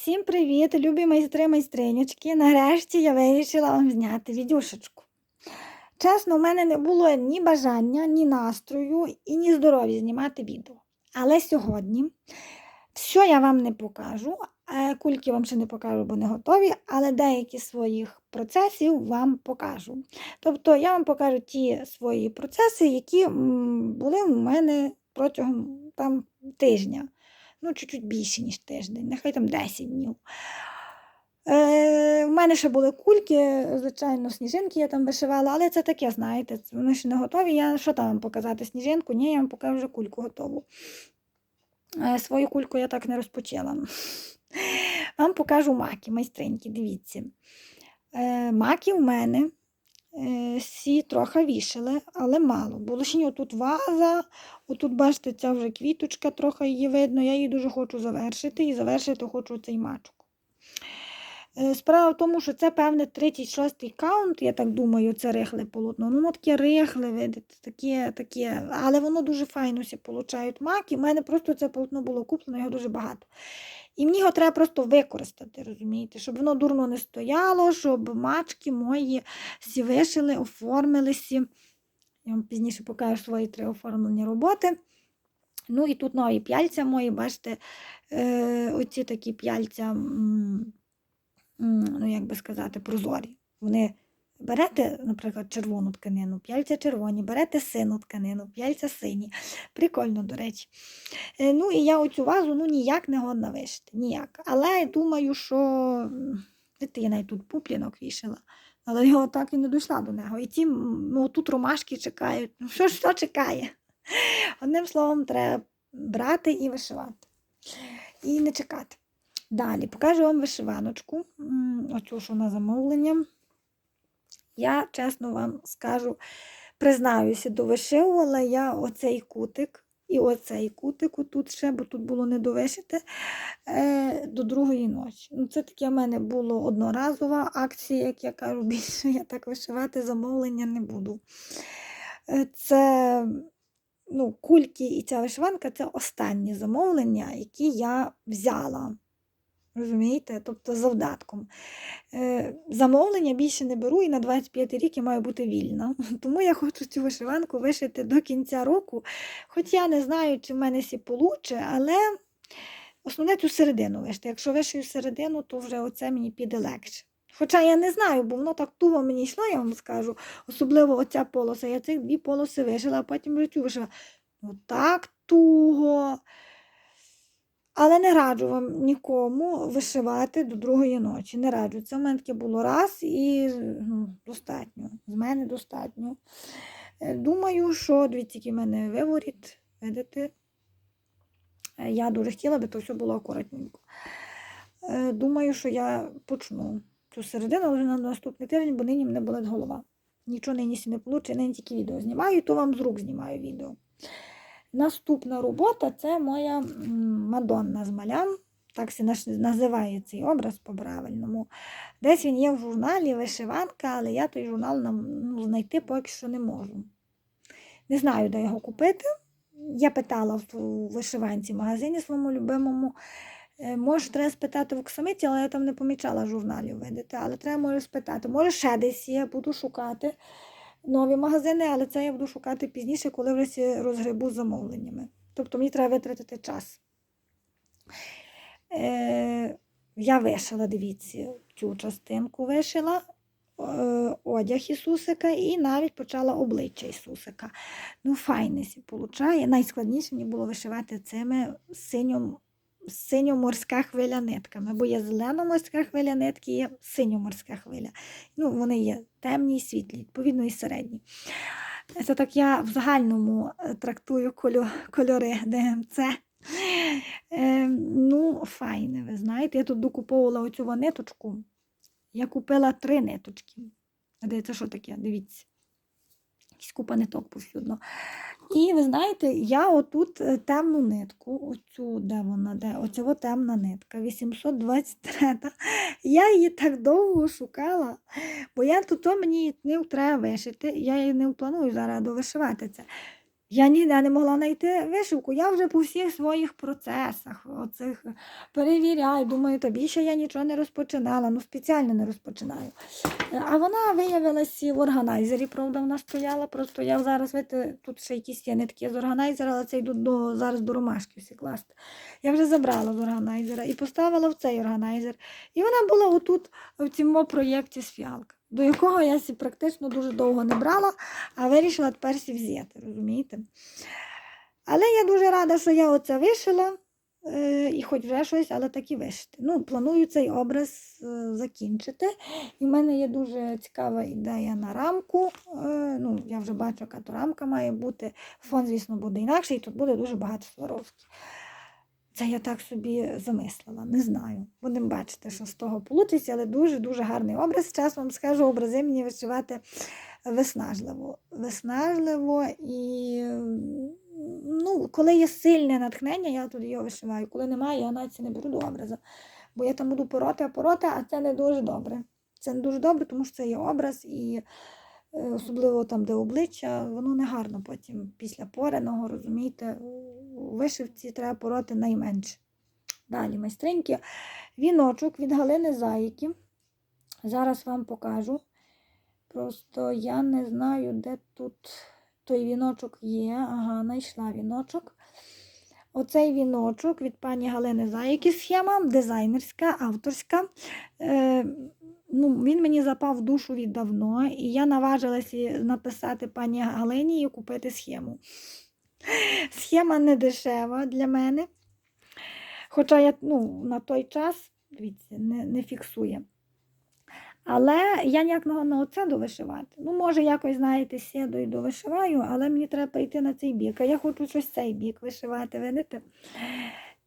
Всім привіт, любі майстри майстринючки. Нарешті я вирішила вам зняти відюшечку. Чесно, у мене не було ні бажання, ні настрою і ні здоров'я знімати відео. Але сьогодні все я вам не покажу. е, Кульки вам ще не покажу, бо не готові, але деякі своїх процесів вам покажу. Тобто я вам покажу ті свої процеси, які були у мене протягом там, тижня ну, чуть-чуть більше, ніж тиждень, нехай там 10 днів. Е, У мене ще були кульки, звичайно, сніжинки я там вишивала, але це таке, знаєте, вони ще не готові. Я що там вам показати сніжинку? Ні, я вам покажу вже кульку готову. Е, Свою кульку я так не розпочала. Вам покажу маки, майстриньки, дивіться. Е, Маки в мене е, всі трохи вішали, але мало. Було ще отут ваза, отут, бачите, ця вже квіточка, трохи її видно. Я її дуже хочу завершити і завершити хочу цей мачок. Е, Справа в тому, що це, певне, 36-й каунт, я так думаю, це рихле полотно. Ну, воно таке рихле, видите, таке, таке, але воно дуже файно всі получають маки. У мене просто це полотно було куплено, його дуже багато. І мені його треба просто використати, розумієте, щоб воно дурно не стояло, щоб мачки мої всі вишили, оформилися. Я вам пізніше покажу свої три оформлені роботи. Ну і тут нові п'яльця мої, бачите, е, оці такі п'яльця, ну як би сказати, прозорі. Вони берете, наприклад, червону тканину, п'яльця червоні, берете сину тканину, п'яльця сині. Прикольно, до речі. Е, ну і я оцю вазу ну, ніяк не годна вишити. Ніяк. Але я думаю, що я навіть тут пуплінок вішала. Але його так і не дійшла до нього. І ті, ну тут ромашки чекають. Ну що ж що чекає? Одним словом, треба брати і вишивати. І не чекати. Далі покажу вам вишиваночку. Оцю, що на замовлення. Я чесно вам скажу, признаюся, довишивувала я оцей кутик і оцей кутик тут ще, бо тут було не довишити, е, до другої ночі. Ну, це таке в мене було одноразова акція, як я кажу, більше я так вишивати замовлення не буду. Е, Це ну, кульки і ця вишиванка це останні замовлення, які я взяла. Розумієте? Тобто завдатком. Е, замовлення більше не беру і на 25 рік я маю бути вільна. Тому я хочу цю вишиванку вишити до кінця року. Хоч я не знаю, чи в мене сі получе, але основне цю середину вишити. Якщо вишию середину, то вже оце мені піде легше. Хоча я не знаю, бо воно так туго мені йшло, я вам скажу. Особливо оця полоса. Я цих дві полоси вишила, а потім цю вишила. Ну так туго. Але не раджу вам нікому вишивати до другої ночі. Не раджу. Це в мене таке було раз і ну, достатньо. З мене достатньо. Е, Думаю, що дивіться, який в мене виворіт. Видите? Е, Я дуже хотіла, би то все було акуратненько. Е, Думаю, що я почну цю середину але на наступний тиждень, бо нині мене болить голова. Нічого нині не вийде, нині тільки відео знімаю, то вам з рук знімаю відео. Наступна робота це моя Мадонна з малям. Так називає цей образ по-правильному. Десь він є в журналі вишиванка, але я той журнал ну, знайти поки що не можу. Не знаю, де його купити. Я питала в вишиванці магазині своєму любимому. Е, Може, треба спитати в Оксамиті, але я там не помічала журналів, видите, але треба може спитати. Може, ще десь є, буду шукати нові магазини, але це я буду шукати пізніше, коли вже розгребу з замовленнями. Тобто мені треба витратити час. Е, я вишила, дивіться, цю частинку вишила, е, одяг Ісусика і навіть почала обличчя Ісусика. Ну, файне получає. Найскладніше мені було вишивати цими синьом, синьо-морська хвиля нитками, бо є зелено-морська хвиля нитки, є синьо-морська хвиля. Ну, вони є темні і світлі, відповідно, і середні. Це так я в загальному е, трактую кольори ДМЦ. Е, ну, файне, ви знаєте, я тут докуповувала оцю ниточку. Я купила три ниточки. Це що таке? Дивіться. Якась купа ниток повсюдно. І ви знаєте, я отут е, темну нитку, оцю, де вона, де, оця темна нитка, 823. Я її так довго шукала, бо я тут то мені не треба вишити, я її не планую зараз довишивати це. Я ніде не могла знайти вишивку. Я вже по всіх своїх процесах оцих перевіряю. Думаю, тобі ще я нічого не розпочинала, ну спеціально не розпочинаю. Е, А вона виявилася в органайзері, правда, вона стояла. Просто я зараз, видите, тут ще якісь є нитки з органайзера, але це йду до, зараз до ромашки всі класти. Я вже забрала з органайзера і поставила в цей органайзер. І вона була отут, в цьому проєкті з фіалка, до якого я практично дуже довго не брала, а вирішила тепер сі взяти, розумієте? Але я дуже рада, що я оце вишила, е, і хоч вже щось, але так і вишити. Ну, планую цей образ е, закінчити. І в мене є дуже цікава ідея на рамку. Е, ну, я вже бачу, яка то рамка має бути. Фон, звісно, буде інакший, і тут буде дуже багато Сваровських. Це я так собі замислила, не знаю. Будемо бачити, що з того вийде, але дуже-дуже гарний образ. Зараз вам скажу, образи мені вишивати виснажливо. Виснажливо і ну, коли є сильне натхнення, я тоді його вишиваю. Коли немає, я навіть не беру до образу. Бо я там буду пороти, а пороти, а це не дуже добре. Це не дуже добре, тому що це є образ, і е, особливо там, де обличчя, воно не гарно потім після пореного, розумієте, у вишивці треба пороти найменше. Далі майстриньки. Віночок від Галини Заїки. Зараз вам покажу. Просто я не знаю, де тут той віночок є. Ага, знайшла віночок. Оцей віночок від пані Галини Заїки схема, дизайнерська, авторська. Е, ну, він мені запав в душу віддавно, і я наважилася написати пані Галині і купити схему. Схема не дешева для мене. Хоча я ну, на той час, дивіться, не, не фіксує. Але я ніяк на оце довишивати. Ну, може, якось, знаєте, сіду і довишиваю, але мені треба перейти на цей бік. А я хочу щось цей бік вишивати, видите?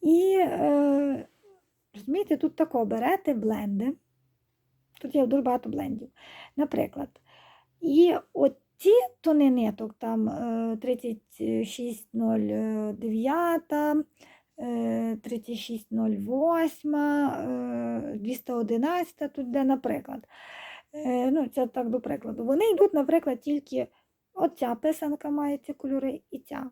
І, е, розумієте, тут тако берете бленди. Тут є дуже багато блендів. Наприклад. І оці тони ниток, там е, 3609, е, 3608, е, 211, тут де, наприклад. Е, Ну, це так до прикладу. Вони йдуть, наприклад, тільки оця писанка має ці кольори і ця.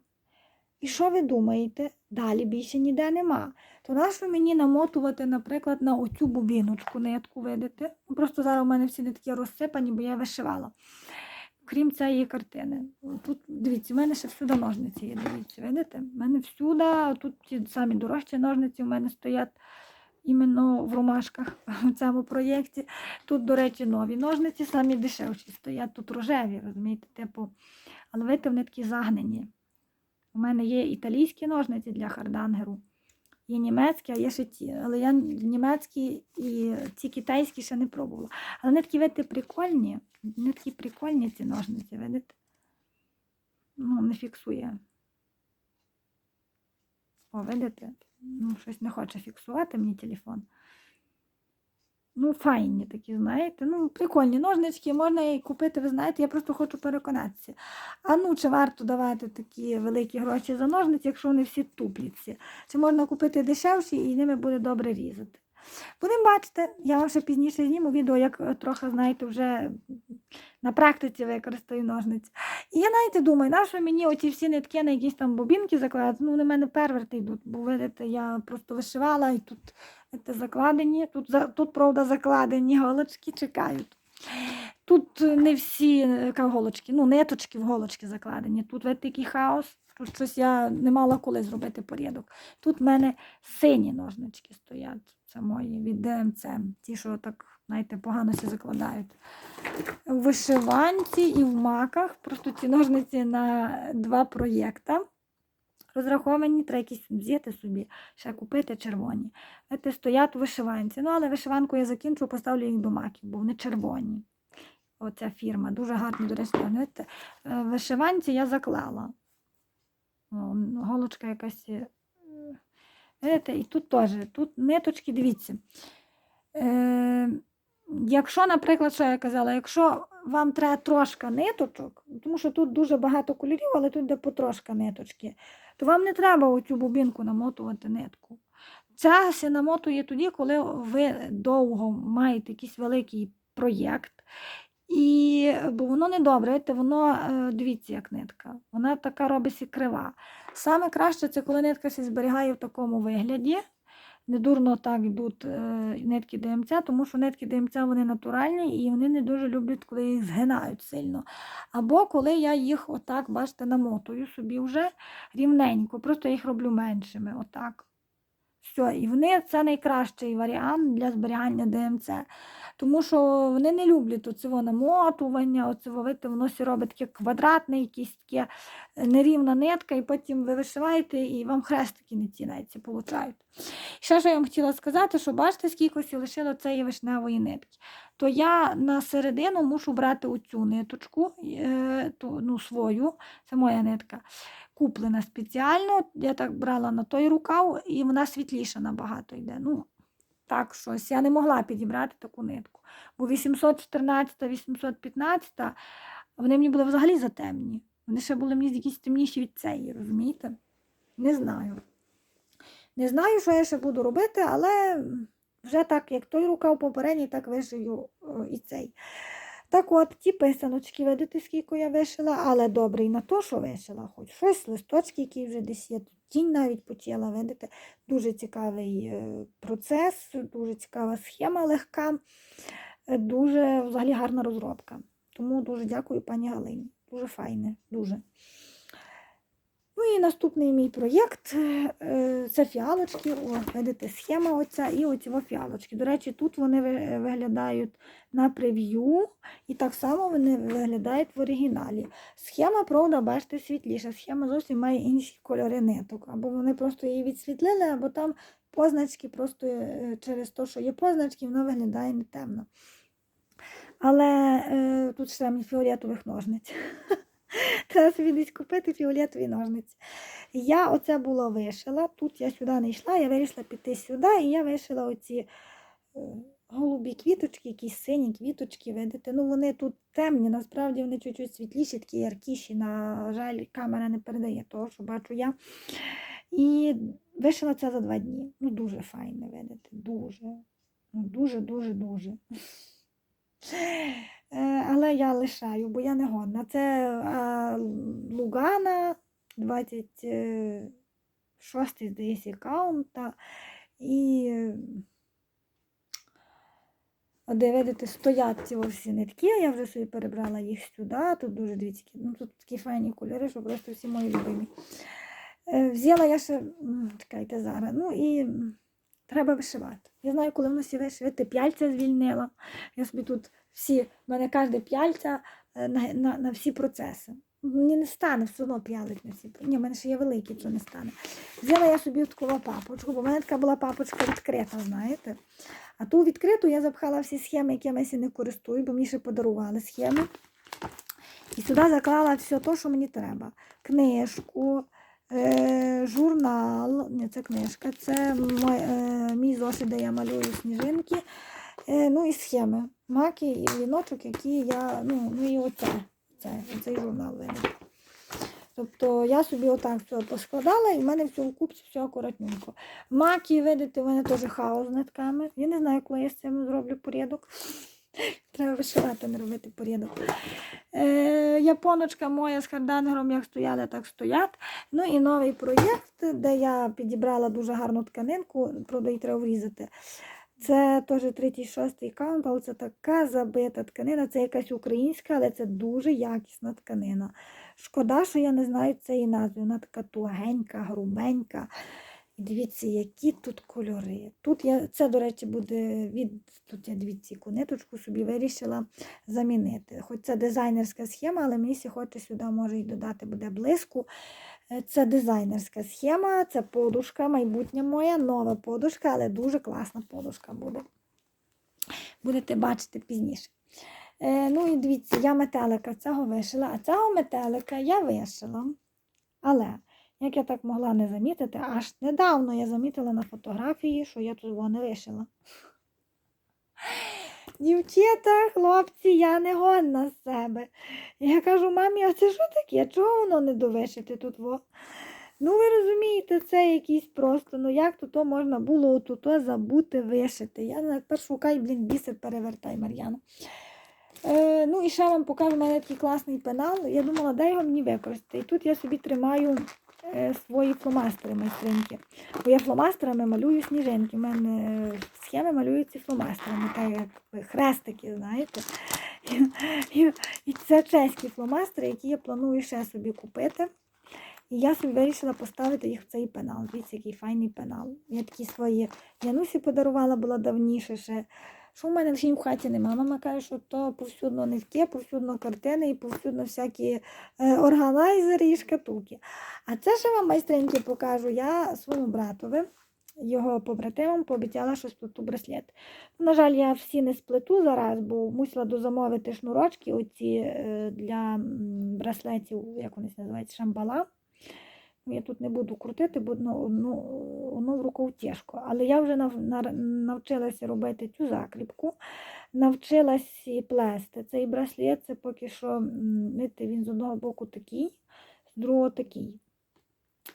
І що ви думаєте? Далі більше ніде нема. То нащо мені намотувати, наприклад, на оцю бубіночку нитку, видите? Просто зараз у мене всі нитки розсипані, бо я вишивала. Крім цієї картини. Тут, дивіться, у мене ще всюди ножниці є, дивіться, видите? У мене всюди, тут ті самі дорожчі ножниці у мене стоять іменно в ромашках в цьому проєкті. Тут, до речі, нові ножниці, самі дешевші стоять, тут рожеві, розумієте, типу, але видите, вони такі загнені. У мене є італійські ножниці для хардангеру, є німецькі, а є ще ті. Але я німецькі і ці китайські ще не пробувала. Але вони такі, видите, прикольні. Вони такі прикольні ці ножниці, видите? Ну, не фіксує. О, видите? Ну, щось не хоче фіксувати мені телефон. Ну, файні такі, знаєте. Ну, прикольні ножнички, можна і купити, ви знаєте, я просто хочу переконатися. А ну, чи варто давати такі великі гроші за ножниці, якщо вони всі тупляться? Чи можна купити дешевші і ними буде добре різати? Будемо бачити, я вам ще пізніше зніму відео, як е, трохи, знаєте, вже на практиці використаю ножниці. І я навіть думаю, нащо мені оці всі нитки на якісь там бобінки закладати? Ну, в мене перверти йдуть, бо видите, я просто вишивала і тут це закладені, тут, тут, правда, закладені голочки чекають. Тут е, не всі е, голочки, ну, ниточки в голочки закладені. Тут видите, який хаос. Тут щось я не мала коли зробити порядок. Тут в мене сині ножнички стоять. Це мої від ДМЦ. Ті, що так, знаєте, погано се закладають. У вишиванці і в маках. Просто ці ножниці на два проєкта. Розраховані, треба якісь взяти собі, ще купити червоні. Знаєте, стоять вишиванці. Ну, але вишиванку я закінчу, поставлю їх до маків, бо вони червоні. Оця фірма. Дуже гарні, до речі, е, вишиванці я заклала. Голочка якась. Видите, і тут теж, тут ниточки, дивіться. Е, якщо, наприклад, що я казала, якщо вам треба трошка ниточок, тому що тут дуже багато кольорів, але тут де потрошка ниточки, то вам не треба оцю бубінку намотувати нитку. Ця се намотує тоді, коли ви довго маєте якийсь великий проєкт, І, бо воно не добре, видите, воно, е, дивіться, як нитка. Вона така робиться крива. Саме краще це коли нитка се зберігає в такому вигляді. Недурно так йдуть е, нитки ДМЦ, тому що нитки ДМЦ вони натуральні і вони не дуже люблять, коли їх згинають сильно. Або коли я їх отак, бачите, намотую собі вже рівненько, просто їх роблю меншими. Отак. Все, і вони це найкращий варіант для зберігання ДМЦ. Тому що вони не люблять оцього намотування, оцього, вити, воно все робить таке квадратне, якісь таке е, нерівна нитка, і потім ви вишиваєте, і вам хрестики не цінається, получають. Ще що я вам хотіла сказати, що бачите, скільки ось лишило цієї вишневої нитки. То я на середину мушу брати оцю ниточку, е, ну, свою, це моя нитка куплена спеціально. Я так брала на той рукав, і вона світліша набагато йде. Ну, так щось. Я не могла підібрати таку нитку. Бо 814, 815, вони мені були взагалі затемні. Вони ще були мені якісь темніші від цієї, розумієте? Не знаю. Не знаю, що я ще буду робити, але вже так, як той рукав попередній, так вишию і цей. Так от, ті писаночки, видите, скільки я вишила, але добре і на то, що вишила, хоч щось, листочки, які вже десь є. Тінь навіть почала, видите, дуже цікавий е, процес, дуже цікава схема легка, дуже взагалі гарна розробка. Тому дуже дякую пані Галині. Дуже файне, дуже. І наступний мій проєкт е, це фіалочки. О, видите, схема оця і оці фіалочки. До речі, тут вони виглядають на прев'ю, і так само вони виглядають в оригіналі. Схема, правда, бачите, світліша. Схема зовсім має інші кольори ниток. Або вони просто її відсвітлили, або там позначки просто е, через те, що є позначки, воно виглядає не темно. Але е, тут ще мені фіолетових ножниць. Треба собі купити фіолетові ножниці. Я оце було вишила. Тут я сюди не йшла, я вирішила піти сюди, і я вишила оці е, голубі квіточки, якісь сині квіточки, видите. Ну, вони тут темні, насправді вони чуть-чуть світліші, такі яркіші. На жаль, камера не передає того, що бачу я. І вишила це за два дні. Ну, дуже файне, видите, дуже. Ну, Е, Але я лишаю, бо я не годна. Це е, Лугана, 26-й, здається, каунта. І де стоять ці всі нитки, я вже собі перебрала їх сюди. Тут дуже дивіться, ну тут такі файні кольори, що просто всі мої любимі. Е, Взяла я ще, чекайте зараз, ну і треба вишивати. Я знаю, коли воно всі вишивати, п'яльця звільнила. Я собі тут всі, в мене кожне п'яльця е, на, на, на всі процеси. Мені не стане, все одно п'ялить на всі. Ні, в мене ще є великий, що не стане. Взяла я собі таку папочку, бо в мене така була папочка відкрита, знаєте. А ту відкриту я запхала всі схеми, якими я не користую, бо мені ще подарували схеми. І сюди заклала все те, що мені треба. Книжку, е, журнал, не це книжка, це мой, е, мій зошит, де я малюю сніжинки. Е, ну і схеми. Маки і віночок, які я, ну, ну і оце, це, цей журнал винен. Тобто я собі отак все поскладала, і в мене в купці, все акуратненько. Маки, видите, в мене теж хаос з нитками. Я не знаю, коли я з цим зроблю порядок. Треба вишивати, не робити порядок. Е, японочка моя з хардангером, як стояли, так стоять. Ну і новий проєкт, де я підібрала дуже гарну тканинку, правда, її треба врізати. Це теж третій, шостий каунт, але це така забита тканина. Це якась українська, але це дуже якісна тканина. Шкода, що я не знаю цієї назви. Вона така тугенька, грубенька. І дивіться, які тут кольори. Тут я, це, до речі, буде від. Тут я дивіться, яку ниточку собі вирішила замінити. Хоч це дизайнерська схема, але мені хоче сюди може й додати буде блиску. Е, Це дизайнерська схема, це подушка, майбутня моя, нова подушка, але дуже класна подушка буде. Будете бачити пізніше. Е, ну і дивіться, я метелика цього вишила, а цього метелика я вишила. Але, як я так могла не замітити, аж недавно я замітила на фотографії, що я тут його не вишила. Дівчата, хлопці, я не годна з себе. Я кажу, мамі, а це що таке? Чого воно не довишити тут? во? Ну, ви розумієте, це якийсь просто, ну як то можна було тут забути вишити. Я тепер шукаю, блін, бісер перевертай, Мар'яна. Е, ну і ще вам покажу, у мене такий класний пенал. Я думала, де його мені використати. І тут я собі тримаю свої фломастери майстринки. Бо я фломастерами малюю сніжинки. У мене е, схеми малюються фломастерами, так як хрестики, знаєте. І, і це чеські фломастери, які я планую ще собі купити. І я собі вирішила поставити їх в цей пенал. Дивіться, який файний пенал. Я такі свої Янусі подарувала була давніше ще. Що в мене вже в хаті нема. Мама каже, що то повсюдно нитки, повсюдно картини і повсюдно всякі е, органайзери і шкатулки. А це ще вам майстринки покажу. Я своєму братові, його побратимам, пообіцяла, що сплету браслет. На жаль, я всі не сплету зараз, бо мусила дозамовити шнурочки оці е, для браслетів, як вони називаються, шамбала. Ну, Я тут не буду крутити, бо ну, ну, воно в рукав тяжко. Але я вже нав, навчилася робити цю закріпку, навчилася плести. Цей браслет це поки що, видите, він з одного боку такий, з другого такий.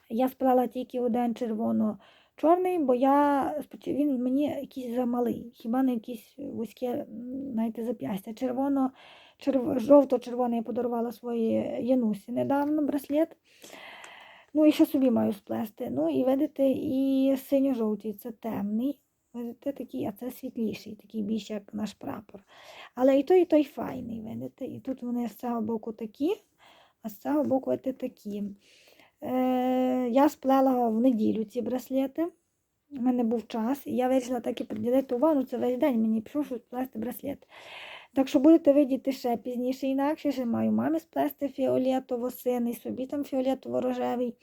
Я сплела тільки один червоно-чорний, бо я він мені якийсь замалий, хіба не якийсь вузьке, знаєте, зап'ястя. Червоно, черв... жовто-червоний я подарувала своїй Янусі недавно браслет. Ну, і ще собі маю сплести. Ну, і видите, і синьо-жовтий це темний. Видите, такий, а це світліший, такий більш як наш прапор. Але і той, і той файний, видите. І тут вони з цього боку такі, а з цього боку видите, такі. Е, я сплела в неділю ці браслети. У мене був час, і я вирішила так і приділити увагу. Ну, Це весь день мені пішов, щоб сплести браслет. Так що будете видіти ще пізніше інакше. Ще маю мамі сплести фіолетово синий, собі там фіолетово-рожевий.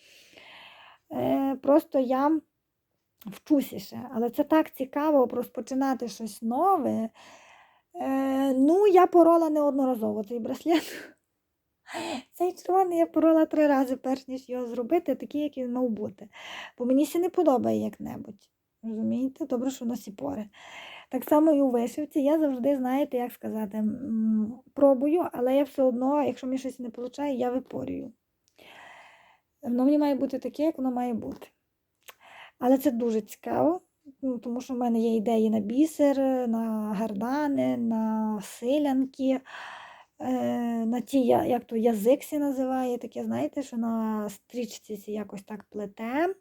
Е, просто я вчуся ще. Але це так цікаво розпочинати щось нове. Е, ну, я порола неодноразово цей браслет. Цей червоний я порола три рази, перш ніж його зробити, такий, як він мав бути. Бо мені ще не подобає як-небудь. Розумієте? Добре, що носі пори. Так само і у вишивці. Я завжди, знаєте, як сказати, пробую, але я все одно, якщо мені щось не виходить, я випорюю. Воно мені має бути таке, як воно має бути. Але це дуже цікаво, ну, тому що в мене є ідеї на бісер, на гардани, на силянки, е, на ті, як то язик називає, таке, знаєте, що на стрічці якось так плете,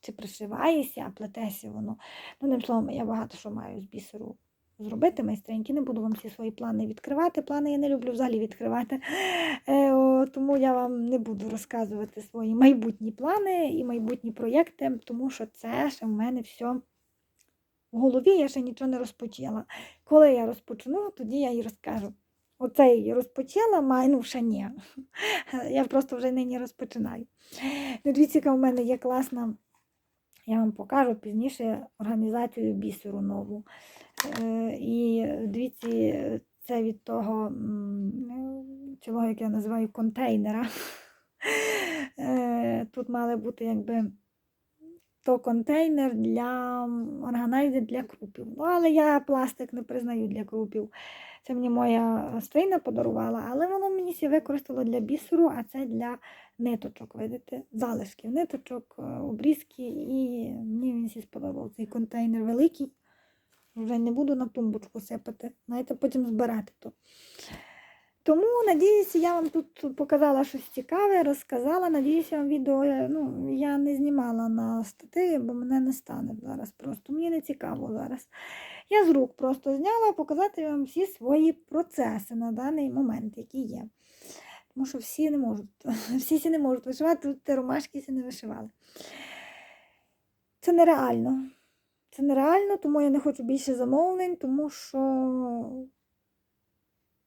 чи пришиваєся, а плетеся воно. Ну, одним словом, я багато що маю з бісеру зробити, майстреньки. Не буду вам всі свої плани відкривати. Плани я не люблю взагалі відкривати. Е, о, тому я вам не буду розказувати свої майбутні плани і майбутні проєкти, тому що це ще в мене все в голові, я ще нічого не розпочала. Коли я розпочну, тоді я і розкажу. Оце я розпочала, маю, ну ще ні. Я просто вже нині розпочинаю. Ну, дивіться, в мене є класна. Я вам покажу пізніше організацію бісеру нову. Е, і дивіться, це від того цього, як я називаю, контейнера. Е, Тут мали бути якби то контейнер для органайзер для крупів. Ну, але я пластик не признаю для крупів. Це мені моя стрійна подарувала, але воно мені сі використало для бісеру, а це для ниточок, видите, залишків, ниточок, е, обрізки, і мені він всі сподобав. Цей контейнер великий. Вже не буду на тумбочку сипати, знаєте, потім збирати то. Тому, надіюся, я вам тут показала щось цікаве, розказала. Надіюся, вам відео ну, я не знімала на стативі, бо мене не стане зараз просто. Мені не цікаво зараз. Я з рук просто зняла показати вам всі свої процеси на даний момент, які є. Тому що всі не можуть, всі сі не можуть вишивати, тут ромашки сі не вишивали. Це нереально. Це нереально, тому я не хочу більше замовлень, тому що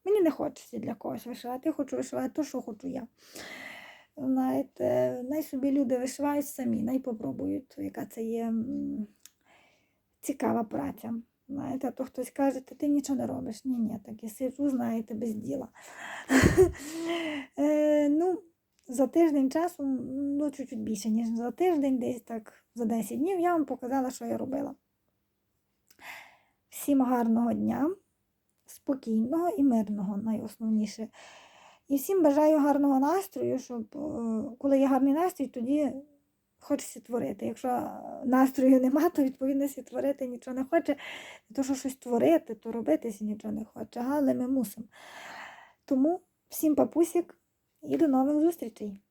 мені не хочеться для когось вишивати. Я хочу вишивати те, що хочу я. Знаєте, най собі люди вишивають самі, най попробують, яка це є цікава праця. Знаєте, а то хтось каже, ти нічого не робиш. Ні, ні, так я сиджу, знаєте, без діла. Е, ну, за тиждень часу, ну, чуть-чуть більше, ніж за тиждень, десь так за 10 днів, я вам показала, що я робила. Всім гарного дня, спокійного і мирного, найосновніше. І всім бажаю гарного настрою, щоб е, коли є гарний настрій, тоді хочеться творити. Якщо настрою нема, то відповідно творити нічого не хоче. То, що щось творити, то робити сі нічого не хоче, але ми мусимо. Тому всім папусік і до нових зустрічей!